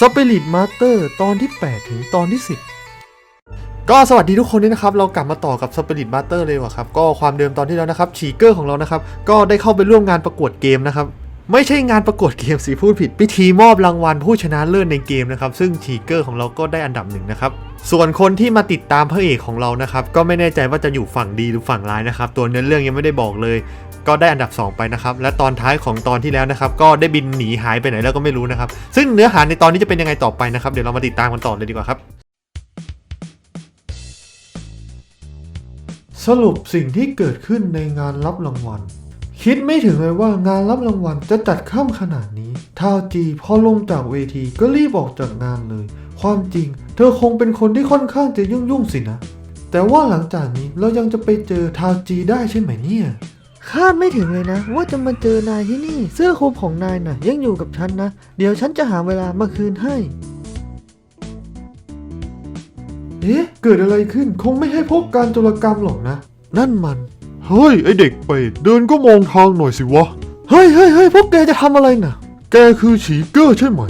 สปิริตมาสเตอร์ตอนที่ 8 ถึงตอนที่ 10 ก็สวัสดีทุกคนด้วยนะครับ เรากลับมาต่อกับสปิริตมาสเตอร์เลยว่ะครับ ก็ความเดิมตอนที่แล้วนะครับฉีเกอร์ของเรานะครับ ก็ได้เข้าไปร่วมงานประกวดเกมนะครับ ไม่ใช่งานประกวดเกมสิพูดผิด พิธีมอบรางวัลผู้ชนะเลิศในเกมนะครับ ซึ่งฉีเกอร์ของเราก็ได้อันดับหนึ่งนะครับ ส่วนคนที่มาติดตามพระเอกของเรานะครับ ก็ไม่แน่ใจว่าจะอยู่ฝั่งดีหรือฝั่งร้ายนะครับ ตัวเนื้อเรื่องยังไม่ได้บอกเลย ก็ได้อันดับ 2 ไปนะครับ และตอนท้ายของตอนที่แล้วนะครับ ก็ได้บินหนีหายไปไหนแล้วก็ไม่รู้นะครับ ซึ่งเนื้อหาในตอนนี้จะเป็นยังไงต่อไปนะครับ เดี๋ยวเรามาติดตามกันต่อเลยดีกว่าครับสรุปสิ่งที่เกิดขึ้นในงานรับรางวัล คิดไม่ถึงเลยว่างานรับรางวัลจะจัดค่ำขนาดนี้ ทาวจีพอลงจากเวทีก็รีบออกจากงานเลย ความจริง เธอคงเป็นคนที่ค่อนข้างจะยุ่งยุ่งๆสินะ แต่ว่าหลังจากนี้เรายังจะไปเจอทาวจีได้ใช่ไหมเนี่ยคาดไม่ถึงเลยนะ ว่าจะมาเจอนายที่นี่ เสื้อคลุมของนายน่ะ ยังอยู่กับฉันนะ เดี๋ยวฉันจะหาเวลามาคืนให้ เอ๊ะ เกิดอะไรขึ้นคงไม่ให้พวกการโจรกรรมหรอกนะ นั่นมัน เฮ้ย ไอเด็กเป็ดเดินก็มองทางหน่อยสิวะ เฮ้ยเฮ้ยเฮ้ยพวกแกจะทำอะไรน่ะ แกคือฉีเกอร์ใช่ไหม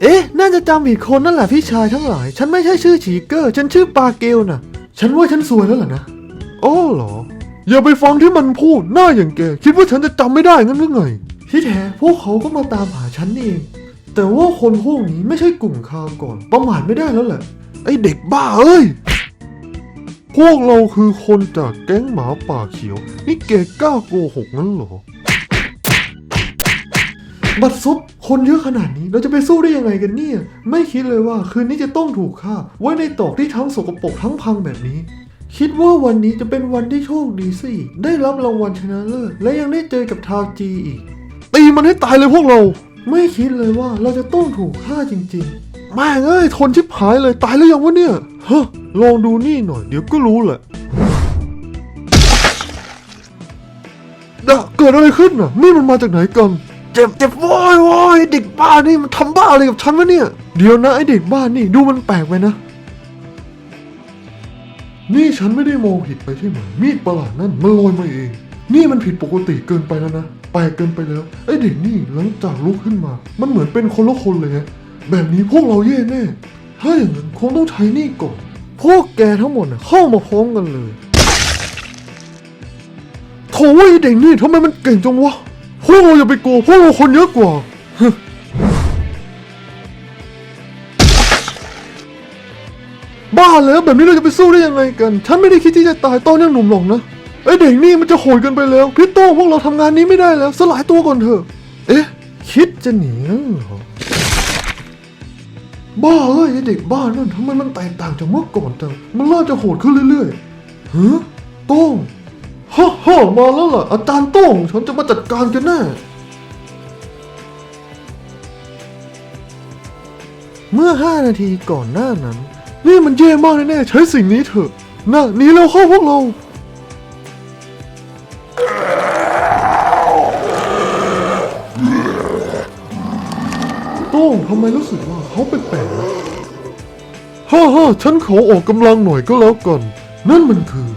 เอ๊ะ น่าจะจำผิดคนนั่นแหละพี่ชายทั้งหลาย ฉันไม่ใช่ชื่อฉีเกอร์ ฉันชื่อปาเกลน่ะ ฉันว่าฉันสวยแล้วเหรอนะโอ้เหรอ อย่าไปฟังที่มันพูดหน้าอย่างแก คิดว่าฉันจะจำไม่ได้งั้นหรือไง ที่แท้พวกเขาก็มาตามหาฉันนี่เอง แต่ว่าคนพวกนี้ไม่ใช่กลุ่มคาวก่อน ประมาทไม่ได้แล้วแหละ ไอเด็กบ้าเอ้ย พวกเราคือคนจากแก๊งหมาป่าเขียว นี่แกกล้าโกหกงั้นเหรอ บัดซุปคนเยอะขนาดนี้เราจะไปสู้ได้ยังไงกันเนี่ย ไม่คิดเลยว่าคืนนี้จะต้องถูกฆ่า ไว้ในตอกที่ทั้งสกปรกทั้งพังแบบนี้ คิดว่าวันนี้จะเป็นวันที่โชคดีสิได้รับรางวัลชนะเลิศและยังได้เจอกับทาวจีอีก ตีมันให้ตายเลยพวกเรา ไม่คิดเลยว่าเราจะต้องถูกฆ่าจริง ๆ แม่งเอ้ยทนชิบหายเลยตายแล้วยังวะเนี่ยฮะลองดูนี่หน่อย เดี๋ยวก็รู้แหละดะเกิดอะไรขึ้นน่ะ นี่มันมาจากไหนกัน เจ็บเจ็บโว้ยโว้ยเด็กบ้านี่มันทำบ้าอะไรกับฉันวะเนี่ย เดี๋ยวนะไอเด็กบ้านี่ดูมันแปลกไปนะ นี่ฉันไม่ได้มองผิดไปใช่ไหมมีดประหลาดนั่นมันลอยมาเอง นี่มันผิดปกติเกินไปแล้วนะแปลกเกินไปแล้วไอเด็กนี่หลังจากลุกขึ้นมา มันเหมือนเป็นคนละคนเลยฮะ แบบนี้พวกเราแย่แน่ ถ้าอย่างนั้นคงต้องใช้นี่ก่อน พวกแกทั้งหมดน่ะเข้ามาพร้อมกันเลยโถ่ไอเด็กนี่ทำไมมันเก่งจังวะ พวกเราอย่าไปกลัวพวกเราคนเยอะกว่าบ้าแล้วแบบนี้เราจะไปสู้ได้ยังไงกัน ฉันไม่ได้คิดที่จะตายตอนยังหนุ่มหรอกนะไอเด็กนี่มันจะโหดกันไปแล้ว พี่โต้งพวกเราทำงานนี้ไม่ได้แล้ว สลายตัวก่อนเถอะ เอ๊ะ คิดจะหนีงั้นเหรอ บ้าเอ้ยไอเด็กบ้านั่นทำไมมันแตกต่างจากเมื่อก่อนจังมันน่าจะโหดขึ้นเรื่อยๆฮะโต้งฮ่าฮ่ามาแล้วล่ะ อาจารย์โต้งฉันจะมาจัดการกันแน่เมื่อ 5 นาทีก่อนหน้านั้น นี่มันแย่มากแน่ๆใช้สิ่งนี้เถอะน่ะหนีเร็วเข้าพวกเรา ทำไมรู้สึกว่าเขาแปลกๆฮ่าฮ่าฉันขอออกกำลังหน่อยก็แล้วกัน นั่นมันคือ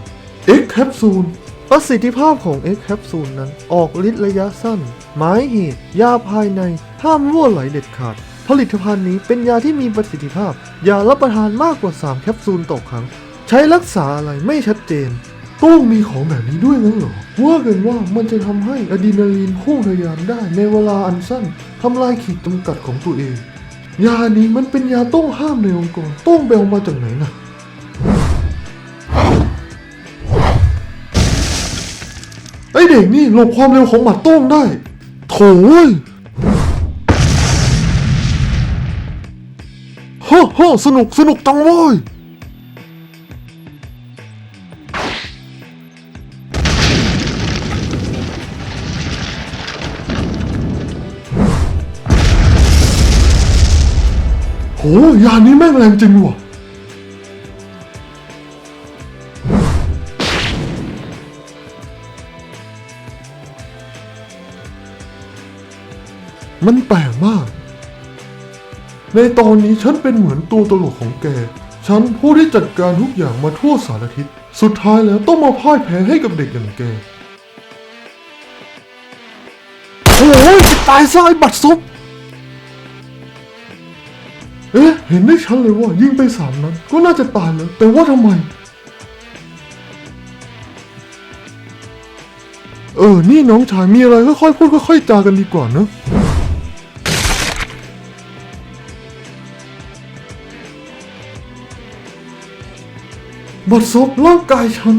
X Capsule ประสิทธิภาพของ X Capsule นั้นออกฤทธิ์ระยะสั้น หมายเหตุ ยาภายใน ห้ามรั่วไหลเด็ดขาด ผลิตภัณฑ์นี้เป็นยาที่มีประสิทธิภาพ ยารับประทานมากกว่า 3 แคปซูลต่อครั้ง ใช้รักษาอะไรไม่ชัดเจน ต้องมีของแบบนี้ด้วยงั้นเหรอว่ากันว่ามันจะทำให้อะดรีนาลีนพุ่งทะยานได้ในเวลาอันสั้นทำลายขีดจำกัดของตัวเอง ยานี้มันเป็นยาต้องห้ามในองค์กรต้องไปเอามาจากไหนนะไอเด็กนี่หลบความเร็วของหมัดโต้งได้โถ่เว้ยฮ่าฮ่าสนุกสนุกจังเว้ย โหยานี้แม่งแรงจริงว่ะมันแปลกมาก ในตอนนี้ฉันเป็นเหมือนตัวตลกของแก ฉันผู้ที่จัดการทุกอย่างมาทั่วสารทิศ สุดท้ายแล้วต้องมาพ่ายแพ้ให้กับเด็กอย่างแก โอ้ยตายซะไอ้บัดซบ เอ๊ะเห็นได้ชัดเลยว่ายิงไปสามนัดก็น่าจะตายแล้ว แต่ว่าทำไม เออ นี่น้องชายมีอะไรค่อยๆพูดค่อยๆจากันดีกว่าเนอะบัดซบร่างกายฉัน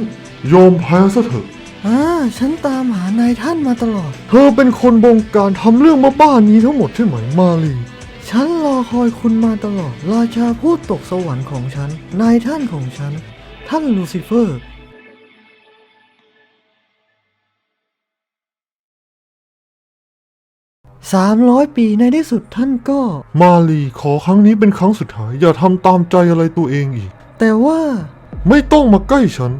ยอมแพ้ซะเถอะอ่าฉันตามหานายท่านมาตลอด เธอเป็นคนบงการทำเรื่องบ้าๆนี้ทั้งหมดใช่ไหมมาลี ฉันรอคอยคุณมาตลอด ราชาผู้ตกสวรรค์ของฉัน นายท่านของฉัน ท่านลูซิเฟอร์สามร้อยปีในที่สุดท่านก็ มาลีขอครั้งนี้เป็นครั้งสุดท้าย อย่าทำตามใจอะไรตัวเองอีก แต่ว่า ไม่ต้องมาใกล้ฉัน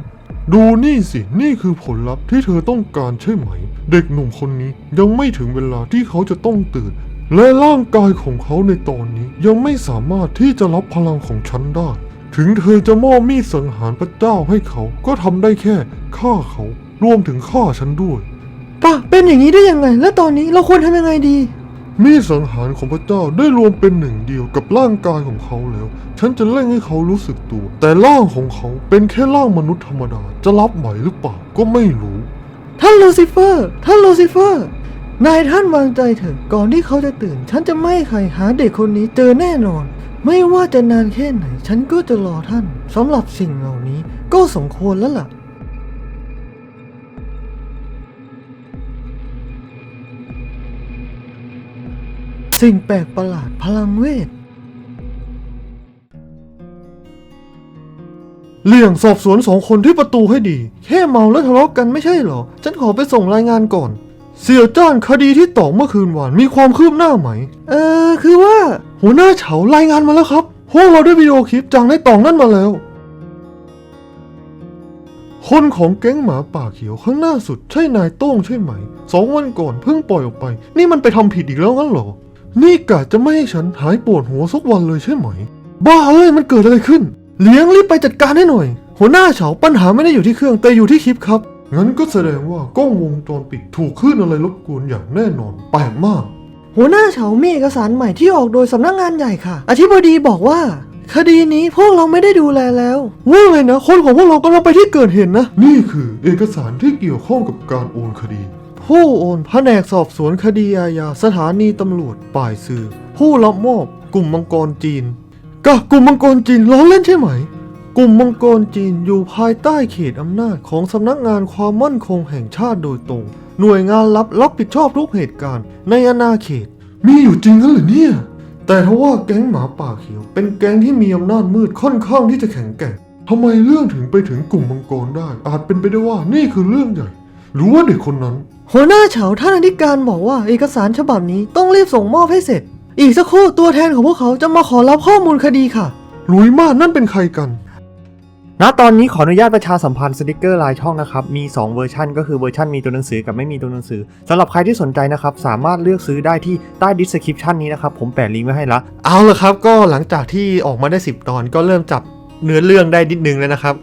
ดูนี่สิ นี่คือผลลัพธ์ที่เธอต้องการใช่ไหม เด็กหนุ่มคนนี้ยังไม่ถึงเวลาที่เขาจะต้องตื่น และร่างกายของเขาในตอนนี้ยังไม่สามารถที่จะรับพลังของฉันได้ ถึงเธอจะมอบมีดสังหารพระเจ้าให้เขาก็ทำได้แค่ฆ่าเขา รวมถึงฆ่าฉันด้วย ปะเป็นอย่างนี้ได้ยังไง แล้วตอนนี้เราควรทำยังไงดี มีดสังหารของพระเจ้าได้รวมเป็นหนึ่งเดียวกับร่างกายของเขาแล้ว ฉันจะเร่งให้เขารู้สึกตัว แต่ร่างของเขาเป็นแค่ร่างมนุษย์ธรรมดา จะรับไหวหรือเปล่าก็ไม่รู้ ท่านลูซิเฟอร์ ท่านลูซิเฟอร์ นายท่านวางใจเถอะก่อนที่เขาจะตื่น ฉันจะไม่ใครหาเด็กคนนี้เจอแน่นอน ไม่ว่าจะนานแค่ไหน ฉันก็จะรอท่านสำหรับสิ่งเหล่านี้ก็สมควรแล้วล่ะสิ่งแปลกประหลาดพลังเวทเลี่ยงสอบสวนสองคนที่ประตูให้ดี แค่เมาแล้วทะเลาะกันไม่ใช่เหรอ ฉันขอไปส่งรายงานก่อน เสี่ยวจ้านคดีที่ตอกเมื่อคืนวานมีความคืบหน้าไหม เออคือว่า หัวหน้าเฉารายงานมาแล้วครับพวกเราได้วิดีโอคลิปจากในตองนั่นมาแล้ว คนของแก๊งหมาป่าเขียวข้างหน้าสุดใช่นายโต้งใช่ไหม สองวันก่อนเพิ่งปล่อยออกไป นี่มันไปทำผิดอีกแล้วงั้นเหรอ นี่กะจะไม่ให้ฉันหายปวดหัวสักวันเลยใช่ไหม บ้าเอ้ยมันเกิดอะไรขึ้น เลี้ยงรีบไปจัดการให้หน่อย หัวหน้าเฉาปัญหาไม่ได้อยู่ที่เครื่องแต่อยู่ที่คลิปครับ งั้นก็แสดงว่ากล้องวงจรปิดถูกคลื่นอะไรรบกวนอย่างแน่นอนแปลกมาก หัวหน้าเฉามีเอกสารใหม่ที่ออกโดยสำนักงานใหญ่ค่ะ อธิบดีบอกว่า คดีนี้พวกเราไม่ได้ดูแลแล้วว่าไงนะ คนของพวกเรากำลังไปที่เกิดเหตุนะ นี่คือเอกสารที่เกี่ยวข้องกับการโอนคดี ผู้โอนแผนกสอบสวนคดีอาญาสถานีตำรวจป่ายซือผู้รับมอบ กลุ่มมังกรจีนกะกลุ่มมังกรจีนล้อเล่นใช่ไหม กลุ่มมังกรจีนอยู่ภายใต้เขตอำนาจของสำนักงานความมั่นคงแห่งชาติโดยตรง หน่วยงานรับรับผิดชอบทุกเหตุการณ์ในอาณาเขต มีอยู่จริงกันเหรือเนี่ย แต่ทว่าแก๊งหมาป่าเขียว เป็นแก๊งที่มีอำนาจมืดค่อนข้างที่จะแข็งแกร่งทำไมเรื่องถึงไปถึงกลุ่มมังกรได้ อาจเป็นไปได้ว่านี่คือเรื่องใหญ่ หรือว่าเด็กคนนั้น หัวหน้าเฉาท่านอธิการบอกว่าเอกสารฉบับนี้ต้องรีบส่งมอบให้เสร็จ อีกสักครู่ตัวแทนของพวกเขาจะมาขอรับข้อมูลคดีค่ะหลุยมาดนั่นเป็นใครกัน ณตอนนี้ขออนุญาตประชาสัมพันธ์สติกเกอร์ลายช่องนะครับ มี 2 เวอร์ชันก็คือเวอร์ชันมีตัวหนังสือกับไม่มีตัวหนังสือสำหรับใครที่สนใจนะครับ สามารถเลือกซื้อได้ที่ใต้ดิสคริปชันนี้นะครับ ผมแปะลิงก์ไว้ให้ละเอาละครับ ก็หลังจากที่ออกมาได้ 10 ตอนก็เริ่มจับเนื้อเรื่องได้นิดนึงแล้วนะครับ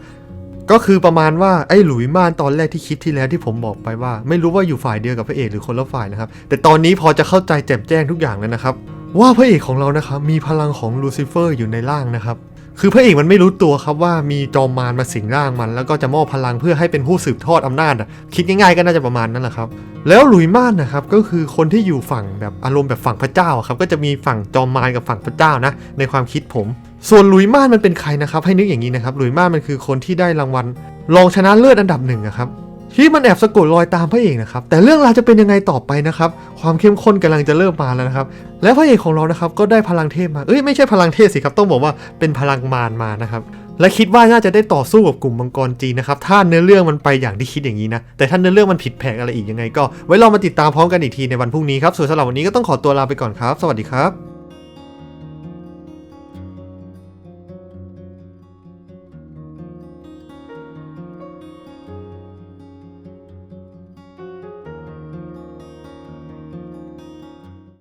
ก็คือประมาณว่าไอ้หลุยม่านตอนแรกที่คิดที่แล้วที่ผมบอกไปว่า ไม่รู้ว่าอยู่ฝ่ายเดียวกับพระเอกหรือคนละฝ่ายนะครับแต่ตอนนี้พอจะเข้าใจแจ่มแจ้งทุกอย่างแล้วนะครับ ว่าพระเอกของเรานะครับมีพลังของลูซิเฟอร์อยู่ในร่างนะครับ คือพระเอกมันไม่รู้ตัวครับว่ามีจอมมารมาสิงร่างมัน แล้วก็จะมอบพลังเพื่อให้เป็นผู้สืบทอดอำนาจคิดง่ายๆก็น่าจะประมาณนั้นแหละครับ แล้วหลุยม่านนะครับก็คือคนที่อยู่ฝั่งแบบอารมณ์แบบฝั่งพระเจ้าครับก็จะมีฝั่งจอมมารกับฝั่งพระเจ้านะในความคิดผม ส่วนหลุยม่านมันเป็นใครนะครับ ให้นึกอย่างนี้นะครับหลุยม่านมันคือคนที่ได้รางวัลรองชนะเลิศอันดับหนึ่งอะครับ ที่มันแอบสะกดรอยตามพระเอกนะครับ แต่เรื่องราวจะเป็นยังไงต่อไปนะครับ ความเข้มข้นกำลังจะเริ่มมาแล้วนะครับ และพระเอกของเรานะครับก็ได้พลังเทพมา เอ้ยไม่ใช่พลังเทพสิครับ ต้องบอกว่าเป็นพลังมารมานะครับ และคิดว่าน่าจะได้ต่อสู้กับกลุ่มมังกรจีนนะครับ ถ้าเนื้อเรื่องมันไปอย่างที่คิดอย่างนี้นะ แต่ถ้าเนื้อเรื่องมันผิดแผกอะไรอีกยังไง ก็ไว้เรามาติดตามพร้อมกันอีกทีในวันพรุ่งนี้ครับ ส่วนสำหรับวันนี้ก็ต้องขอตัวลาไปก่อนครับ สวัสดีครับ